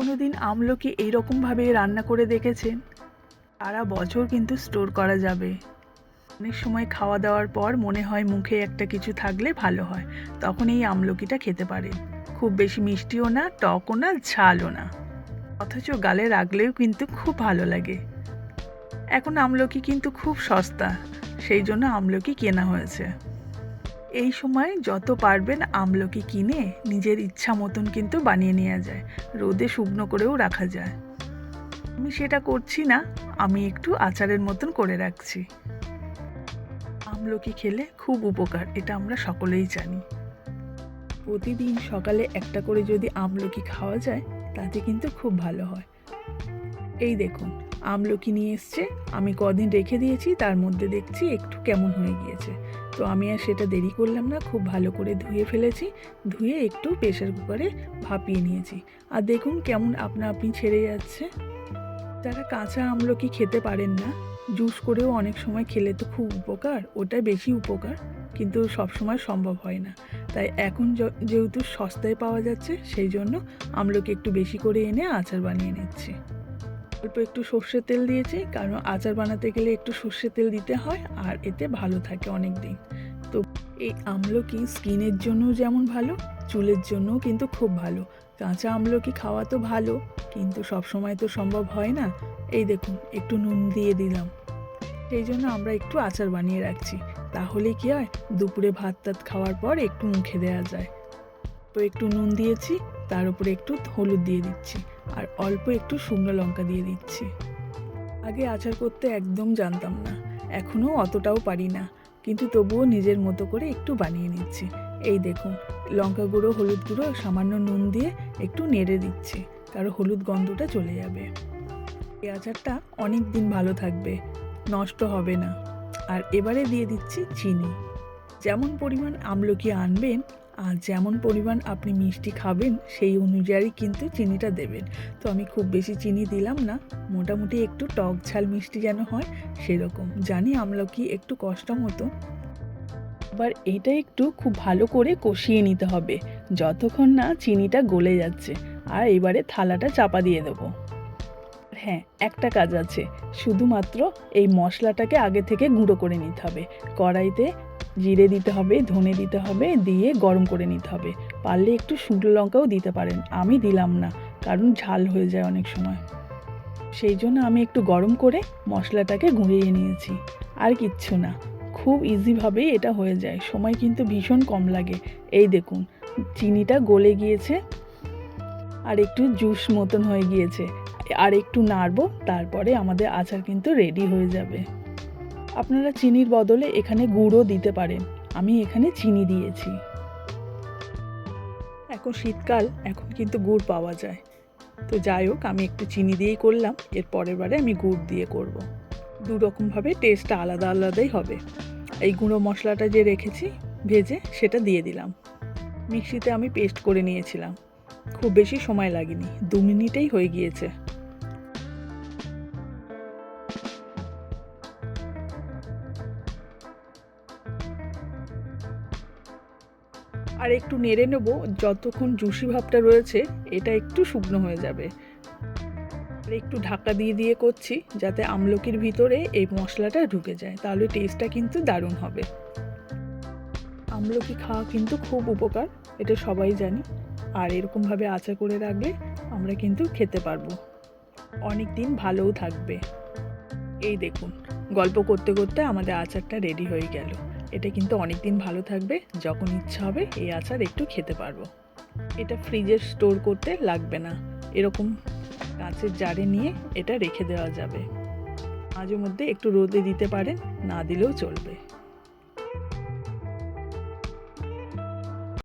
কোনো দিন আমলকি এইরকমভাবে রান্না করে দেখেছেন সারা বছর কিন্তু স্টোর করা যাবে। অনেক সময় খাওয়া দাওয়ার পর মনে হয় মুখে একটা কিছু থাকলে ভালো হয়, তখন এই আমলকিটা খেতে পারে। খুব বেশি মিষ্টিও না, টকও না, ঝালও না। অথচ গালে রাখলেও কিন্তু খুব ভালো লাগে। এখন আমলকি কিন্তু খুব সস্তা, সেই জন্য আমলকি কেনা হয়েছে। এই সময় যত পারবেন আমলকি কিনে নিজের ইচ্ছা মতন কিন্তু বানিয়ে নেওয়া যায়। রোদে শুকনো করেও রাখা যায়। আমি সেটা করছি না, আমি একটু আচারের মতন করে রাখছি। আমলকি খেলে খুব উপকার, এটা আমরা সকলেই জানি। প্রতিদিন সকালে একটা করে যদি আমলকি খাওয়া যায়, তাতে কিন্তু খুব ভালো হয়। এই দেখুন, আমলকি নিয়ে এসছে, আমি কদিন রেখে দিয়েছি, তার মধ্যে দেখছি একটু কেমন হয়ে গিয়েছে। তো আমি আর সেটা দেরি করলাম না, খুব ভালো করে ধুয়ে ফেলেছি, ধুয়ে একটু প্রেশার কুকারে ভাপিয়ে নিয়েছি। আর দেখুন কেমন আপনা আপনি ছেড়ে যাচ্ছে। যারা কাঁচা আমলকি খেতে পারেন না, জুস করেও অনেক সময় খেলে তো খুব উপকার ওটা বেশি উপকার, কিন্তু সব সময় সম্ভব হয় না। তাই এখন যেহেতু সস্তায় পাওয়া যাচ্ছে, সেই জন্য আমলকি একটু বেশি করে এনে আচার বানিয়ে নিচ্ছি। অল্প একটু সর্ষের তেল দিয়েছি, কারণ আচার বানাতে গেলে একটু সর্ষের তেল দিতে হয় আর এতে ভালো থাকে অনেক দিন তো এই আমলকি স্কিনের জন্য যেমন ভালো, চুলের জন্যও কিন্তু খুব ভালো। কাঁচা আমলকি খাওয়া তো ভালো, কিন্তু সব সময় তো সম্ভব হয় না। এই দেখুন, একটু নুন দিয়ে দিলাম। সেই জন্য আমরা একটু আচার বানিয়ে রাখছি। তাহলে কি হয়, দুপুরে ভাত টাত খাওয়ার পর একটু মুখে দেওয়া যায়। তো একটু নুন দিয়েছি, তার উপরে একটু হলুদ দিয়ে দিচ্ছি আর অল্প একটু শুকনো লঙ্কা দিয়ে দিচ্ছি। আগে আচার করতে একদম জানতাম না এখনও অতটাও পারি না, কিন্তু তবুও নিজের মতো করে একটু বানিয়ে নিচ্ছি। এই দেখুন, লঙ্কা গুঁড়ো, হলুদ গুঁড়ো সামান্য নুন দিয়ে একটু নেড়ে দিচ্ছি কারণ হলুদ গন্ধটা চলে যাবে। এই আচারটা অনেক দিন ভালো থাকবে, নষ্ট হবে না। আর এবারে দিয়ে দিচ্ছি চিনি। যেমন পরিমাণ আমলকি আনবেন আর যেমন পরিমাণ আপনি মিষ্টি খাবেন, সেই অনুযায়ী কিন্তু চিনিটা দেবেন। তো আমি খুব বেশি চিনি দিলাম না, মোটামুটি একটু টক ঝাল মিষ্টি যেন হয়, সেরকম। জানি আমলকি একটু কষ্ট মতো। এবার এইটা একটু খুব ভালো করে কষিয়ে নিতে হবে, যতক্ষণ না চিনিটা গলে যাচ্ছে। আর এবারে থালাটা চাপা দিয়ে দেবো। হ্যাঁ একটা কাজ আছে। শুধুমাত্র এই মশলাটাকে আগে থেকে গুঁড়ো করে নিতে হবে। কড়াইতে জিরে দিতে হবে, ধনে দিতে হবে, দিয়ে গরম করে নিতে হবে। পারলে একটু শুকনো লঙ্কাও দিতে পারেন। আমি দিলাম না, কারণ ঝাল হয়ে যায় অনেক সময়। সেই জন্য আমি একটু গরম করে মশলাটাকে গুঁড়িয়ে নিয়েছি। আর কিচ্ছু না, খুব ইজিভাবেই এটা হয়ে যায়। সময় কিন্তু ভীষণ কম লাগে। এই দেখুন, চিনিটা গলে গিয়েছে আর একটু জুস মতন হয়ে গিয়েছে। আর একটু নাড়বো, তারপরে আমাদের আচার কিন্তু রেডি হয়ে যাবে। আপনারা চিনির বদলে এখানে গুড়ও দিতে পারেন। আমি এখানে চিনি দিয়েছি। এখন শীতকাল, এখন কিন্তু গুড় পাওয়া যায়। তো যাই হোক, আমি একটু চিনি দিয়েই করলাম। এর পরের বারে আমি গুড় দিয়ে করব। দু রকমভাবে টেস্টটা আলাদা আলাদাই হবে। এই গুঁড়ো মশলাটা যে রেখেছি, ভেজে সেটা দিয়ে দিলাম। মিক্সিতে আমি পেস্ট করে নিয়েছিলাম। খুব বেশি সময় লাগেনি। দু মিনিটেই হয়ে গিয়েছে। আর একটু নেড়ে নেব, যতক্ষণ জুসি ভাবটা রয়েছে, এটা একটু শুকনো হয়ে যাবে। আর একটু ঢাকা দিয়ে দিয়ে করছি, যাতে আমলকির ভিতরে এই মশলাটা ঢুকে যায়, তাহলে টেস্টটা কিন্তু দারুণ হবে। আমলকি খাওয়া কিন্তু খুব উপকার, এটা সবাই জানি। আর এরকমভাবে আচার করে রাখলে আমরা কিন্তু খেতে পারব। অনেক দিন ভালোও থাকবে। এই দেখুন, গল্প করতে করতে আমাদের আচারটা রেডি হয়ে গেল। এটা কিন্তু অনেক দিন ভালো থাকবে, যখন ইচ্ছা হবে এই আচার একটু খেতে পারব। এটা ফ্রিজে স্টোর করতে লাগবে না। এরকম কাঁচের জারে নিয়ে এটা রেখে দেওয়া যাবে। মাঝে মধ্যে একটু রোদে দিতে পারেন, না দিলেও চলবে।